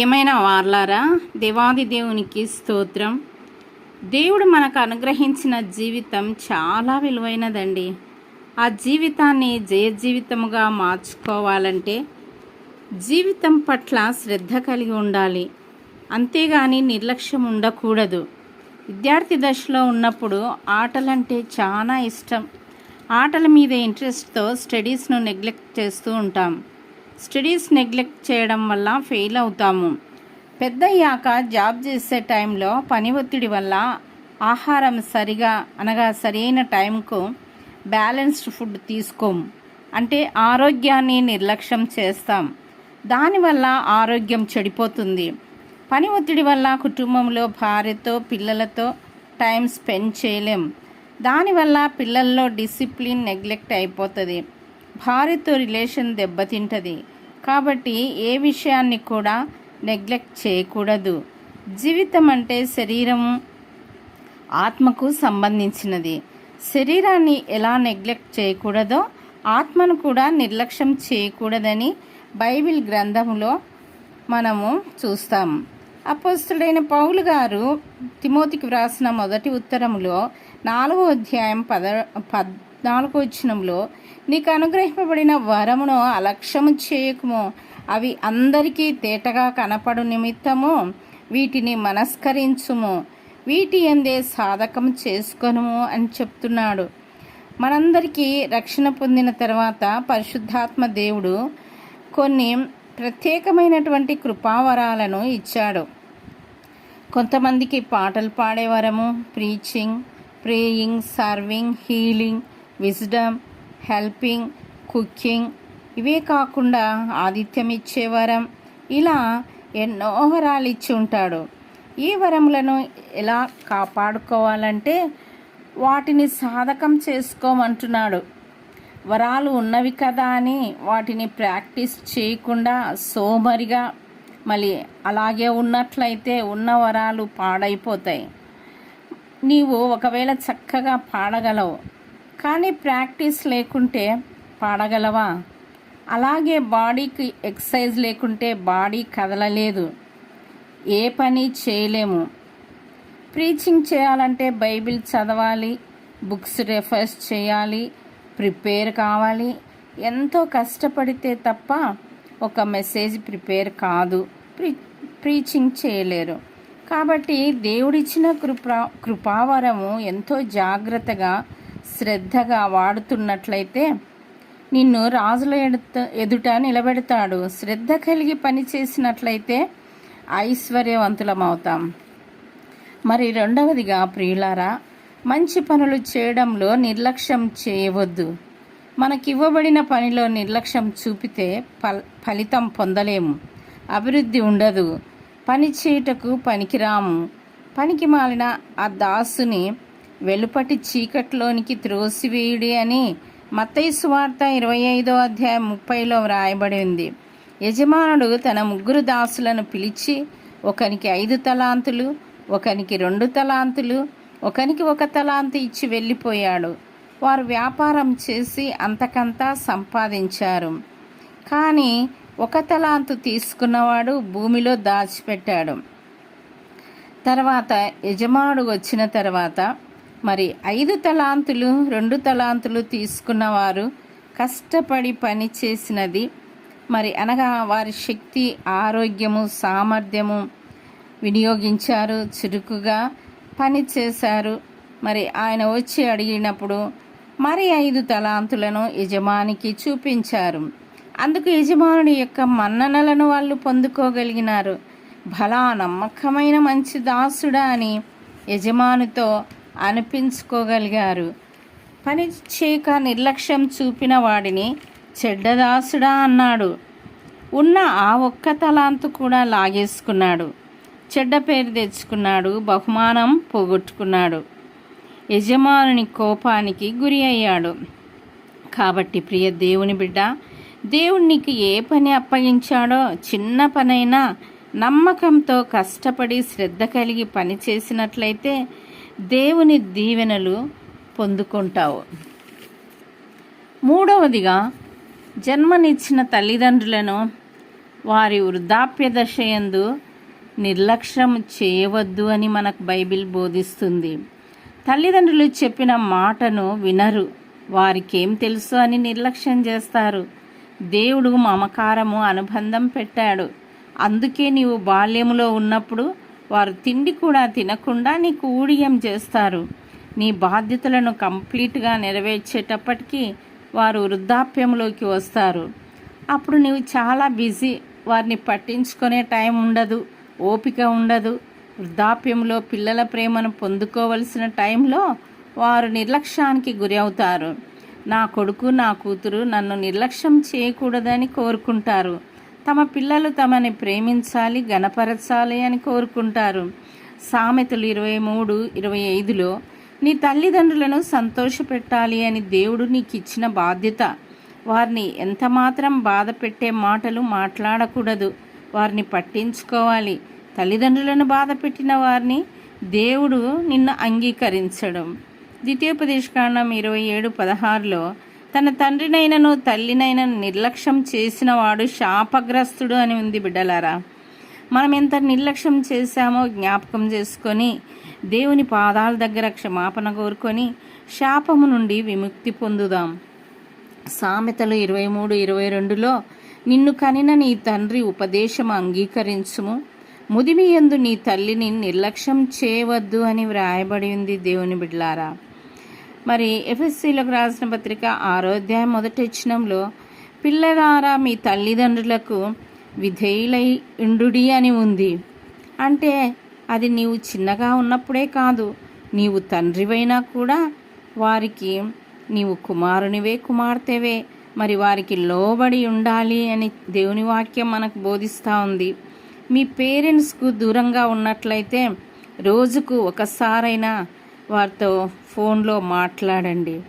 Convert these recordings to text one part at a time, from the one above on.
ప్రియమైన వార్లారా దేవాది దేవునికి స్తోత్రం. దేవుడు మనకు అనుగ్రహించిన జీవితం చాలా విలువైనదండి. ఆ జీవితాన్ని జయ జీవితముగా మార్చుకోవాలంటే జీవితం పట్ల శ్రద్ధ కలిగి ఉండాలి. అంతేగాని నిర్లక్ష్యం ఉండకూడదు. విద్యార్థి దశలో ఉన్నప్పుడు ఆటలంటే చాలా ఇష్టం. ఆటల మీద ఇంట్రెస్ట్తో స్టడీస్ను నెగ్లెక్ట్ చేస్తూ ఉంటాం. స్టడీస్ నెగ్లెక్ట్ చేయడం వల్ల ఫెయిల్ అవుతాము. పెద్దయ్యాక జాబ్ చేసే టైంలో పని ఒత్తిడి వల్ల ఆహారం సరిగా అనగా సరైన టైంకు బ్యాలెన్స్డ్ ఫుడ్ తీసుకోము అంటే ఆరోగ్యాన్ని నిర్లక్ష్యం చేస్తాం. దానివల్ల ఆరోగ్యం చెడిపోతుంది. పని ఒత్తిడి వల్ల కుటుంబంలో భార్యతో పిల్లలతో టైం స్పెండ్ చేయలేం. దానివల్ల పిల్లల్లో డిసిప్లిన్ నెగ్లెక్ట్ అయిపోతుంది. భార్యతో రిలేషన్ దెబ్బతింటుంది. కాబట్టి ఏ విషయాన్ని కూడా నెగ్లెక్ట్ చేయకూడదు. జీవితం అంటే శరీరం ఆత్మకు సంబంధించినది. శరీరాన్ని ఎలా నెగ్లెక్ట్ చేయకూడదో ఆత్మను కూడా నిర్లక్ష్యం చేయకూడదని బైబిల్ గ్రంథంలో మనము చూస్తాం. అపోస్తుడైన పౌలు గారు తిమోతికి వ్రాసిన మొదటి ఉత్తరంలో నాలుగో అధ్యాయం పద పద్నాలుగో వచ్చినంలో నీకు అనుగ్రహింపబడిన వరమును అలక్ష్యము చేయకుము. అవి అందరికీ తేటగా కనపడు నిమిత్తము వీటిని మనస్కరించుము. వీటి ఎందే సాధకం చేసుకొనుము అని చెప్తున్నాడు. మనందరికీ రక్షణ పొందిన తర్వాత పరిశుద్ధాత్మ దేవుడు కొన్ని ప్రత్యేకమైనటువంటి కృపావరాలను ఇచ్చాడు. కొంతమందికి పాటలు పాడే వరము preaching praying serving healing wisdom helping cooking ఇవే కాకుండా ఆతిథ్యం ఇచ్చే వరం ఇలా ఎన్నో వరాలు ఇచ్చి ఉంటాడు ఈ వరములను ఎలా కాపాడుకోవాలంటే వాటిని సాధకం చేసుకోమంటున్నాడు. వరాలు ఉన్నవి కదా అని వాటిని ప్రాక్టీస్ చేయకుండా సోమరిగా మళ్ళీ అలాగే ఉన్నట్లయితే ఉన్న వరాలు పాడైపోతాయి. నీవు ఒకవేళ చక్కగా పాడగలవు కానీ ప్రాక్టీస్ లేకుంటే పాడగలవా? అలాగే బాడీకి ఎక్సర్సైజ్ లేకుంటే బాడీ కదలలేదు. ఏ పని చేయలేము. ప్రీచింగ్ చేయాలంటే బైబిల్ చదవాలి బుక్స్ రెఫర్స్ చేయాలి ప్రిపేర్ కావాలి. ఎంతో కష్టపడితే తప్ప ఒక మెసేజ్ ప్రిపేర్ కాదు. ప్రీ ప్రీచింగ్ చేయలేరు. కాబట్టి దేవుడిచ్చిన కృపా కృపావరము ఎంతో జాగ్రత్తగా శ్రద్ధగా వాడుతున్నట్లయితే నిన్ను రాజుల ఎడుత ఎదుట నిలబెడతాడు. శ్రద్ధ కలిగి పని చేసినట్లయితే ఐశ్వర్యవంతులమవుతాం. మరి రెండవదిగా ప్రియులారా మంచి పనులు చేయడంలో నిర్లక్ష్యం చేయవద్దు. మనకివ్వబడిన పనిలో నిర్లక్ష్యం చూపితే ఫల్ ఫలితం పొందలేము. అభివృద్ధి ఉండదు. పని చేయుటకు పనికిరాము. పనికి మాలిన ఆ దాసుని వెలుపటి చీకట్లోనికి త్రోసివేయుడి అని మత్తయి సువార్త ఇరవై ఐదో అధ్యాయం ముప్పైలో వ్రాయబడి ఉంది. యజమానుడు తన ముగ్గురు దాసులను పిలిచి ఒకనికి ఐదు తలాంతులు ఒకనికి రెండు తలాంతులు ఒకనికి ఒక తలాంతు ఇచ్చి వెళ్ళిపోయాడు. వారు వ్యాపారం చేసి అంతకంతా సంపాదించారు. కానీ ఒక తలాంతు తీసుకున్నవాడు భూమిలో దాచిపెట్టాడు. తర్వాత యజమానుడు వచ్చిన తర్వాత మరి ఐదు తలాంతులు రెండు తలాంతులు తీసుకున్నవారు కష్టపడి పని చేసినది. మరి అనగా వారి శక్తి ఆరోగ్యము సామర్థ్యము వినియోగించారు చురుకుగా పని చేశారు. మరి ఆయన వచ్చి అడిగినప్పుడు మరి ఐదు తలాంతులను యజమానికి చూపించారు. అందుకు యజమానుడి యొక్క మన్ననలను వాళ్ళు పొందుకోగలిగినారు. భలా నమ్మకమైన మంచి దాసుడా అని యజమానితో అనిపించుకోగలిగారు. పని చేయక నిర్లక్ష్యం చూపిన వాడిని చెడ్డదాసుడా అన్నాడు. ఉన్న ఆ ఒక్క తలాంతు కూడా లాగేసుకున్నాడు. చెడ్డ పేరు తెచ్చుకున్నాడు. బహుమానం పోగొట్టుకున్నాడు. యజమానుని కోపానికి గురి అయ్యాడు. కాబట్టి ప్రియ దేవుని బిడ్డ దేవునికి ఏ పని అప్పగించాడో చిన్న పనైనా నమ్మకంతో కష్టపడి శ్రద్ధ కలిగి పని చేసినట్లయితే దేవుని దీవెనలు పొందుకుంటావు. మూడవదిగా జన్మనిచ్చిన తల్లిదండ్రులను వారి వృద్ధాప్య దశయందు నిర్లక్ష్యం చేయవద్దు అని మనకు బైబిల్ బోధిస్తుంది. తల్లిదండ్రులు చెప్పిన మాటను వినరు. వారికేం తెలుసు అని నిర్లక్ష్యం చేస్తారు. దేవుడు మమకారము అనుబంధం పెట్టాడు. అందుకే నీవు బాల్యములో ఉన్నప్పుడు వారు తిండి కూడా తినకుండా నీకు ఊడియం చేస్తారు. నీ బాధ్యతలను కంప్లీట్గా నెరవేర్చేటప్పటికీ వారు వృద్ధాప్యంలోకి వస్తారు. అప్పుడు నీవు చాలా బిజీ వారిని పట్టించుకునే టైం ఉండదు ఓపిక ఉండదు. వృద్ధాప్యంలో పిల్లల ప్రేమను పొందుకోవలసిన టైంలో వారు నిర్లక్ష్యానికి గురి అవుతారు. నా కొడుకు నా కూతురు నన్ను నిర్లక్ష్యం చేయకూడదని కోరుకుంటారు. తమ పిల్లలు తమని ప్రేమించాలి గణపరచాలి అని కోరుకుంటారు. సామెతలు ఇరవై మూడు ఇరవై ఐదులో నీ తల్లిదండ్రులను సంతోషపెట్టాలి అని దేవుడు నీకు ఇచ్చిన బాధ్యత. వారిని ఎంతమాత్రం బాధ పెట్టే మాటలు మాట్లాడకూడదు. వారిని పట్టించుకోవాలి. తల్లిదండ్రులను బాధ పెట్టిన వారిని దేవుడు నిన్ను అంగీకరించడం. ద్వితీయోపదేశకాండం ఇరవై ఏడు పదహారులో తన తండ్రినైనను తల్లినైనను నిర్లక్ష్యం చేసిన వాడు శాపగ్రస్తుడు అని ఉంది బిడ్డలారా. మనం ఎంత నిర్లక్ష్యం చేశామో జ్ఞాపకం చేసుకొని దేవుని పాదాల దగ్గర క్షమాపణ కోరుకొని శాపము నుండి విముక్తి పొందుదాం. సామెతలు ఇరవై మూడు ఇరవై రెండులో నిన్ను కనిన నీ తండ్రి ఉపదేశం అంగీకరించుము. ముదిమి ఎందు నీ తల్లిని నిర్లక్ష్యం చేయవద్దు అని వ్రాయబడి ఉంది దేవుని బిడ్లారా మరి ఎఫ్ఎస్సీలకు రాసిన పత్రిక ఆరోధ్యాయం మొదటి ఇచ్చినంలో పిల్లలారా మీ తల్లిదండ్రులకు విధేయులై ఉండుడి అని ఉంది. అంటే అది నీవు చిన్నగా ఉన్నప్పుడే కాదు నీవు తండ్రివైనా కూడా వారికి నీవు కుమారునివే కుమార్తెవే. మరి వారికి లోబడి ఉండాలి అని దేవుని వాక్యం మనకు బోధిస్తూ ఉంది. మీ పేరెంట్స్కు దూరంగా ఉన్నట్లయితే రోజుకు ఒకసారైనా వారితో ఫోన్లో మాట్లాడండి.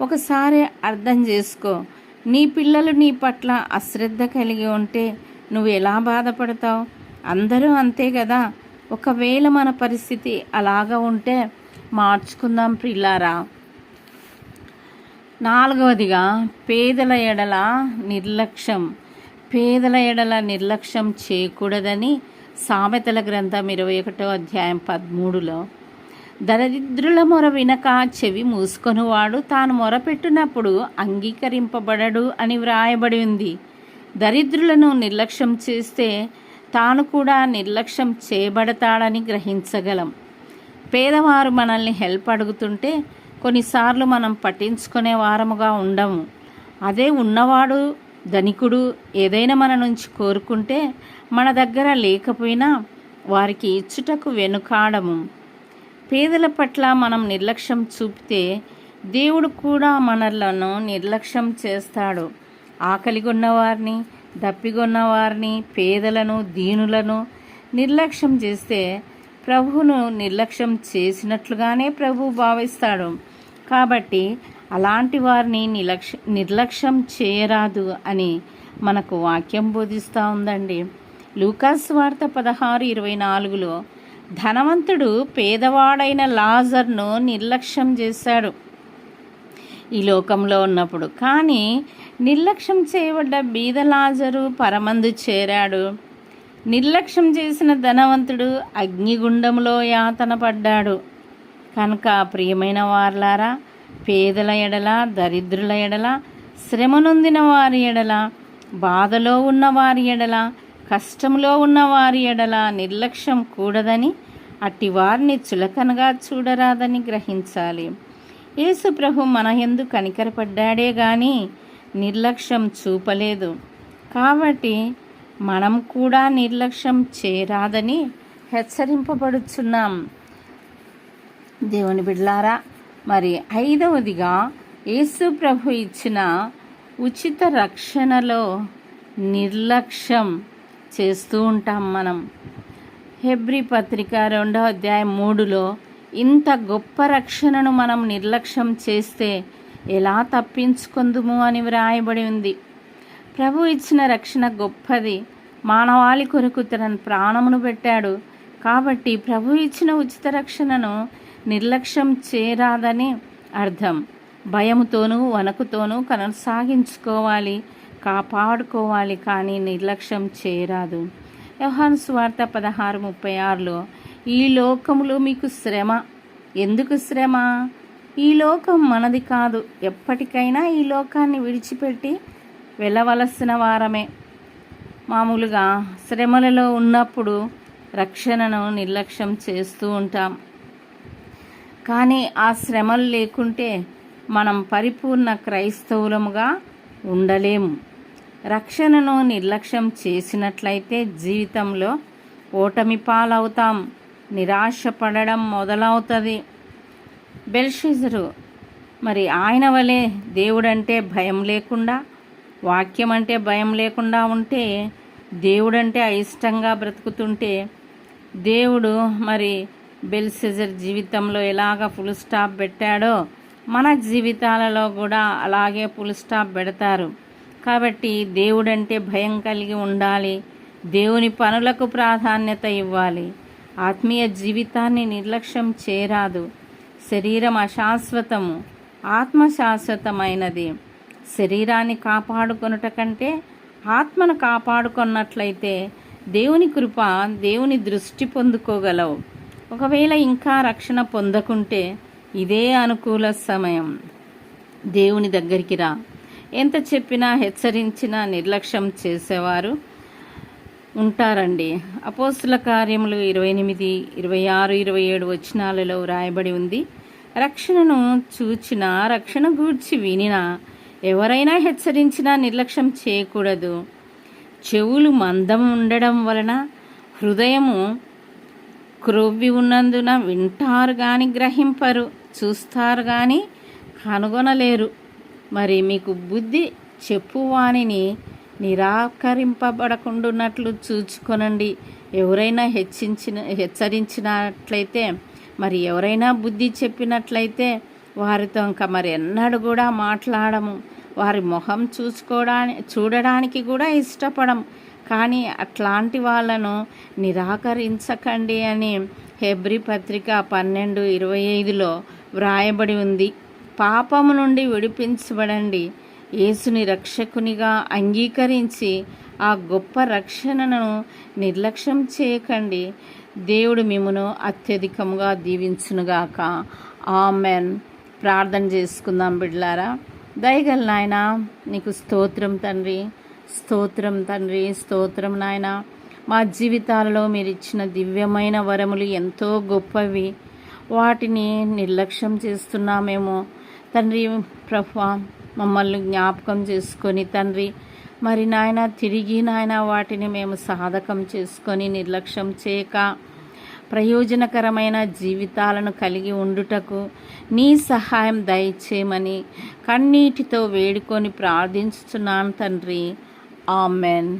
ఒకసారి అర్థం చేసుకో నీ పిల్లలు నీ పట్ల అశ్రద్ధ కలిగి ఉంటే నువ్వు ఎలా బాధపడతావు? అందరూ అంతే కదా. ఒకవేళ మన పరిస్థితి అలాగా ఉంటే మార్చుకుందాం పిల్లారా నాలుగవదిగా పేదల ఎడల నిర్లక్ష్యం. పేదల ఎడల నిర్లక్ష్యం చేయకూడదని సామెతల గ్రంథం ఇరవై ఒకటో అధ్యాయం పదమూడులో దరిద్రుల మొర వినక చెవి మూసుకొనివాడు తాను మొరపెట్టినప్పుడు అంగీకరింపబడడు అని వ్రాయబడి ఉంది. దరిద్రులను నిర్లక్ష్యం చేస్తే తాను కూడా నిర్లక్ష్యం చేయబడతాడని గ్రహించగలం. పేదవారు మనల్ని హెల్ప్ అడుగుతుంటే కొన్నిసార్లు మనం పట్టించుకునే వారముగా ఉండము. అదే ఉన్నవాడు ధనికుడు ఏదైనా మన నుంచి కోరుకుంటే మన దగ్గర లేకపోయినా వారికి ఇచ్చుటకు వెనుకాడము. పేదల పట్ల మనం నిర్లక్ష్యం చూపితే దేవుడు కూడా మనలను నిర్లక్ష్యం చేస్తాడు. ఆకలిగొన్న వారిని దప్పిగొన్న వారిని పేదలను దీనులను నిర్లక్ష్యం చేస్తే ప్రభువును నిర్లక్ష్యం చేసినట్లుగానే ప్రభు భావిస్తాడు. కాబట్టి అలాంటి వారిని నిర్లక్ష్య నిర్లక్ష్యం చేయరాదు అని మనకు వాక్యం బోధిస్తూ ఉందండి. లూకాస్ వార్త పదహారు ఇరవై నాలుగులో ధనవంతుడు పేదవాడైన లాజర్ను నిర్లక్ష్యం చేశాడు. ఈ లోకంలో ఉన్నప్పుడు కానీ నిర్లక్ష్యం చేయబడ్డ బీద లాజరు పరమందు చేరాడు. నిర్లక్ష్యం చేసిన ధనవంతుడు అగ్నిగుండంలో యాతన పడ్డాడు. కనుక ప్రియమైన వార్లారా పేదల ఎడల దరిద్రుల ఎడల శ్రమనొందిన వారి ఎడల బాధలో ఉన్న వారి ఎడల కష్టంలో ఉన్న వారి ఎడల నిర్లక్ష్యం కూడదని అట్టి వారిని చులకనగా చూడరాదని గ్రహించాలి. యేసుప్రభు మన ఎందు కనికరపడ్డాడే గాని నిర్లక్ష్యం చూపలేదు. కాబట్టి మనం కూడా నిర్లక్ష్యం చేయరాదని హెచ్చరింపబడుచున్నాం. దేవుని బిడ్లారా మరి ఐదవదిగా యేసు ప్రభు ఇచ్చిన ఉచిత రక్షణలో నిర్లక్ష్యం చేస్తూ ఉంటాం మనం. హెబ్రి పత్రిక రెండవ అధ్యాయం మూడులో ఇంత గొప్ప రక్షణను మనం నిర్లక్ష్యం చేస్తే ఎలా తప్పించుకుందుము అని వ్రాయబడి ఉంది. ప్రభు ఇచ్చిన రక్షణ గొప్పది. మానవాళి కొరకు తన ప్రాణమును పెట్టాడు. కాబట్టి ప్రభు ఇచ్చిన ఉచిత రక్షణను నిర్లక్ష్యం చేరాదని అర్థం. భయముతోనూ వణకుతోనూ కొనసాగించుకోవాలి. కాపాడుకోవాలి కానీ నిర్లక్ష్యం చేయరాదు యోహాను స్వార్థ పదహారు ముప్పై ఆరులో ఈ లోకములో మీకు శ్రమ. ఎందుకు శ్రమ? ఈ లోకం మనది కాదు. ఎప్పటికైనా ఈ లోకాన్ని విడిచిపెట్టి వెళ్ళవలసిన వారమే. మామూలుగా శ్రమలలో ఉన్నప్పుడు రక్షణను నిర్లక్ష్యం చేస్తూ ఉంటాం. కానీ ఆ శ్రమలు లేకుంటే మనం పరిపూర్ణ క్రైస్తవులముగా ఉండలేము. రక్షణను నిర్లక్ష్యం చేసినట్లయితే జీవితంలో ఓటమి పాలవుతాం. నిరాశపడడం మొదలవుతుంది. బెల్షిజరు మరి ఆయన వలె దేవుడంటే భయం లేకుండా వాక్యం అంటే భయం లేకుండా ఉంటే దేవుడంటే అయిష్టంగా బ్రతుకుతుంటే దేవుడు మరి బెల్సెజర్ జీవితంలో ఎలాగ ఫుల్ స్టాప్ పెట్టాడో మన జీవితాలలో కూడా అలాగే ఫుల్ స్టాప్ పెడతారు. కాబట్టి దేవుడంటే భయం కలిగి ఉండాలి. దేవుని పనులకు ప్రాధాన్యత ఇవ్వాలి. ఆత్మీయ జీవితాన్ని నిర్లక్ష్యం చేరాదు. శరీరం అశాశ్వతము. ఆత్మ శాశ్వతమైనది. శరీరాన్ని కాపాడుకొనుట కంటే ఆత్మను కాపాడుకున్నట్లయితే దేవుని కృప దేవుని దృష్టి పొందుకోగలవు. ఒకవేళ ఇంకా రక్షణ పొందకుంటే ఇదే అనుకూల సమయం. దేవుని దగ్గరికి రా. ఎంత చెప్పినా హెచ్చరించినా నిర్లక్ష్యం చేసేవారు ఉంటారండి. అపోస్తుల కార్యములు ఇరవై ఎనిమిది ఇరవై ఆరు ఇరవై ఏడు వచనాలలో వ్రాయబడి ఉంది. రక్షణను చూచిన రక్షణ గూర్చి వినినా ఎవరైనా హెచ్చరించినా నిర్లక్ష్యం చేయకూడదు. చెవులు మందం ఉండడం వలన హృదయము క్రొవ్వి ఉన్నందున వింటారు కానీ గ్రహింపరు చూస్తారు కానీ కనుగొనలేరు. మరి మీకు బుద్ధి చెప్పువాణిని నిరాకరింపబడకుండాన్నట్లు చూచుకొనండి. ఎవరైనా హెచ్చించిన హెచ్చరించినట్లయితే మరి ఎవరైనా బుద్ధి చెప్పినట్లయితే వారితో ఇంకా మరి ఎన్నడూ కూడా మాట్లాడము. వారి మొహం చూసుకోవడానికి చూడడానికి కూడా ఇష్టపడం కానీ అట్లాంటి వాళ్ళను నిరాకరించకండి అని హెబ్రి పత్రిక పన్నెండు ఇరవై ఐదులో వ్రాయబడి ఉంది. పాపము నుండి విడిపించబడండి. యేసుని రక్షకునిగా అంగీకరించి ఆ గొప్ప రక్షణను నిర్లక్ష్యం చేయకండి. దేవుడు మిమ్మను అత్యధికంగా దీవించునుగాక. ఆమెన్. ప్రార్థన చేసుకుందాం బిడ్లారా దయగల నాయన నీకు స్తోత్రం తండ్రి. స్తోత్రం తండ్రి స్తోత్రం నాయన. మా జీవితాలలో మీరు ఇచ్చిన దివ్యమైన వరములు ఎంతో గొప్పవి. వాటిని నిర్లక్ష్యం చేస్తున్నామేమో. తండ్రి ప్రభా మమ్మల్ని జ్ఞాపకం చేసుకొని తండ్రి మరి నాయన తిరిగి నాయన వాటిని మేము సాధకం చేసుకొని నిర్లక్ష్యం చేయక ప్రయోజనకరమైన జీవితాలను కలిగి ఉండుటకు నీ సహాయం దయచేయమని కన్నీటితో వేడుకొని ప్రార్థించుతున్నాను తండ్రి. ఆమెన్.